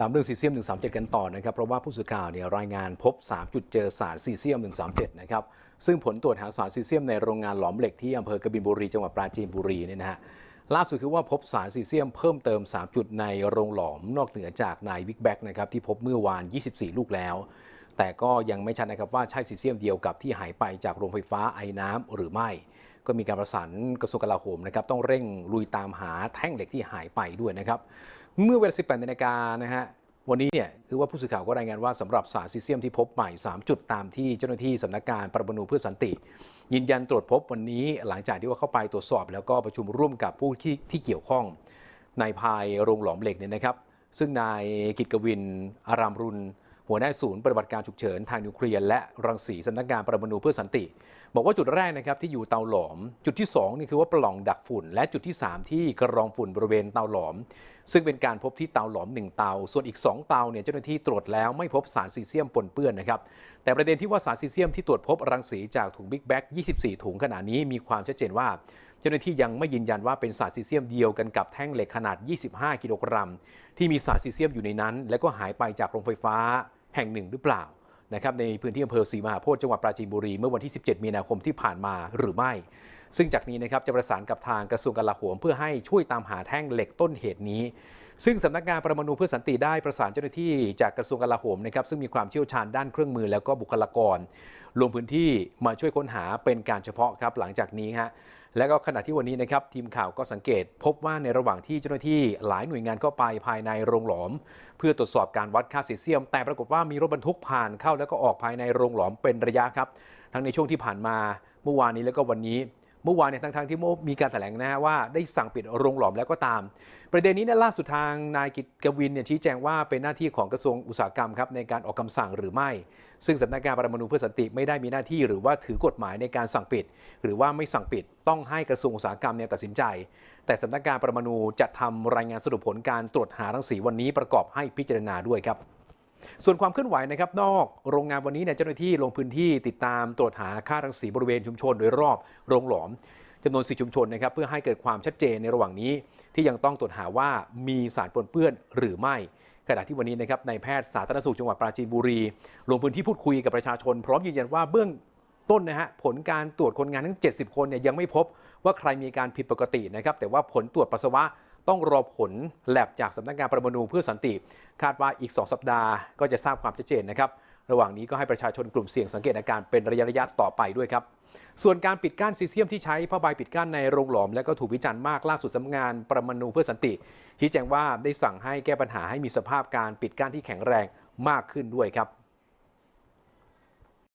ตามเรื่องซีเซียม 137 กันต่อนะครับ เพราะว่าผู้สื่อข่าวเนี่ยรายงานพบ 3 จุดเจอสารซีเซียม 137 นะครับ ซึ่งผลตรวจหาสารซีเซียมในโรงงานหลอมเหล็กที่อำเภอกบินบุรีจังหวัดปราจีนบุรีเนี่ยนะฮะ ล่าสุดคือว่าพบสารซีเซียมเพิ่มเติม 3 จุดในโรงหลอมนอกเหนือจากนายวิกแบ็กนะครับที่พบเมื่อวาน 24 ลูกแล้ว แต่ก็ยังไม่ชัดนะครับว่าใช่ซีเซียมเดียวกับที่หายไปจากโรงไฟฟ้าไอ้น้ำหรือไม่ ก็มีการประสานกระทรวงกลาโหมนะครับต้องเร่งลุยตามหาแท่งเหล็กที่หายไปด้วยนะครับเมื่อเวลา 18นาฬิกานะฮะวันนี้เนี่ยคือว่าผู้สื่อข่าวก็รายงานว่าสำหรับสารซีเซียมที่พบใหม่ 3 จุดตามที่เจ้าหน้าที่สำนักงานปรมาณูเพื่อสันติ ยืนยันตรวจพบวันนี้หลังจากที่ว่าเข้าไปตรวจสอบ แล้วก็ประชุมร่วมกับผู้ที่ที่เกี่ยวข้องนายพายโรงหลอมเหล็กเนี่ยนะครับ ซึ่งนายกิตกวินอารามรุน หัวหน้าศูนย์ปฏิบัติการฉุกเฉินทางนิวเคลียร์และรังสีสำนักงานปรมาณูเพื่อสันติ บอกว่าจุดแรกนะครับที่อยู่เตาหลอม จุดที่ 2 นี่คือว่าปล่องดักฝุ่น และจุดที่ 3 ที่กระรองฝุ่นบริเวณเตาหลอม ซึ่งเป็นการพบที่เตาหลอม 1 เตา ส่วนอีก 2 เตาเนี่ยเจ้าหน้าที่ตรวจแล้วไม่พบสารซีเซียมปนเปื้อนนะครับแต่ประเด็นที่ว่าสารซีเซียมที่ตรวจพบรังสีจากถุงบิ๊กแบ็ก24 ถุงขณะนี้มีความชัดเจนว่าเจ้าหน้าที่ยังไม่ยืนยันว่าเป็นสารซีเซียมเดียวกันกับแท่งเหล็กขนาด 25 กิโลกรัม ที่มีสารซีเซียมอยู่ในนั้น และก็หายไปจากโรงไฟฟ้า แห่งหนึ่งหรือเปล่านะครับในพื้นที่อำเภอศรีมหาโพธิจังหวัดปราจีนบุรีเมื่อวันที่ 17 มีนาคมที่ผ่านมาหรือไม่ ซึ่งจากนี้นะครับจะประสานกับทางกระทรวงกลาโหมเพื่อให้ช่วยตามหาแท่งเหล็กต้นเหตุนี้ ซึ่งสำนักงานประมาณูเพื่อสันติได้ประสานเจ้าหน้าที่จากกระทรวงกลาโหมนะครับซึ่งมีความเชี่ยวชาญด้านเครื่องมือแล้วก็บุคลากร ลงพื้นที่มาช่วยค้นหาเป็นการเฉพาะครับหลังจากนี้ฮะและก็ขณะที่วันนี้นะครับทีมข่าวก็สังเกต พบว่าในระหว่างที่เจ้าหน้าที่หลายหน่วยงานเข้าไปภายในโรงหลอม เพื่อตรวจสอบการวัดค่าซีเซียม แต่ปรากฏว่ามีรถบรรทุกผ่านเข้าแล้วก็ออกภายในโรงหลอมเป็นระยะครับ ทั้งในช่วงที่ผ่านมาเมื่อวานนี้แล้วก็วันนี้ เมื่อวานเนี่ยทั้งที่มีการแถลงนะฮะว่าได้สั่งปิดโรงหลอมแล้วก็ตาม ประเด็นนี้เนี่ยล่าสุดทางนายกิตกวินเนี่ยชี้แจงว่าเป็นหน้าที่ของกระทรวงอุตสาหกรรมครับในการออกคำสั่งหรือไม่ ซึ่งสำนักงานปรมาณูเพื่อสันติไม่ได้มีหน้าที่ หรือว่าถือกฎหมายในการสั่งปิด หรือว่าไม่สั่งปิดต้องให้กระทรวงอุตสาหกรรมเนี่ยตัดสินใจ แต่สำนักงานปรมาณูจะทำรายงานสรุปผลการตรวจหารังสีวันนี้ประกอบให้พิจารณาด้วยครับ ส่วนความเคลื่อนไหวนะครับนอกโรงงานวันนี้เนี่ยเจ้าหน้าที่ลงพื้นที่ติดตามตรวจหาค่ารังสีบริเวณชุมชนโดยรอบโรงหลอมจำนวน4ชุมชนนะครับเพื่อให้เกิดความชัดเจนในระหว่างนี้ ที่ยังต้องตรวจหาว่ามีสารปนเปื้อนหรือไม่ขณะที่วันนี้นะครับนายแพทย์สาธารณสุขจังหวัดปราจีนบุรี ลงพื้นที่พูดคุยกับประชาชน พร้อมยืนยันว่าเบื้องต้นนะฮะผลการตรวจคนงานทั้ง 70 คนเนี่ยยังไม่พบว่าใครมีการผิดปกตินะครับแต่ว่าผลตรวจปัสสาวะ ต้องรอผลแลบจากสำนักงานประมาณูเพื่อสันติ คาดว่าอีก 2 สัปดาห์ก็จะทราบความชัดเจนนะครับ ระหว่างนี้ก็ให้ประชาชนกลุ่มเสี่ยงสังเกตอาการเป็นระยะระยะต่อไปด้วยครับ ส่วนการปิดกั้นซีเซียมที่ใช้ผ้าใบปิดกั้นในโรงหลอม และก็ถูกวิจารณ์มากล่าสุดสำนักงานประมาณูเพื่อสันติชี้แจงว่าได้สั่งให้แก้ปัญหาให้มีสภาพการปิดกั้นที่แข็งแรงมากขึ้นด้วยครับ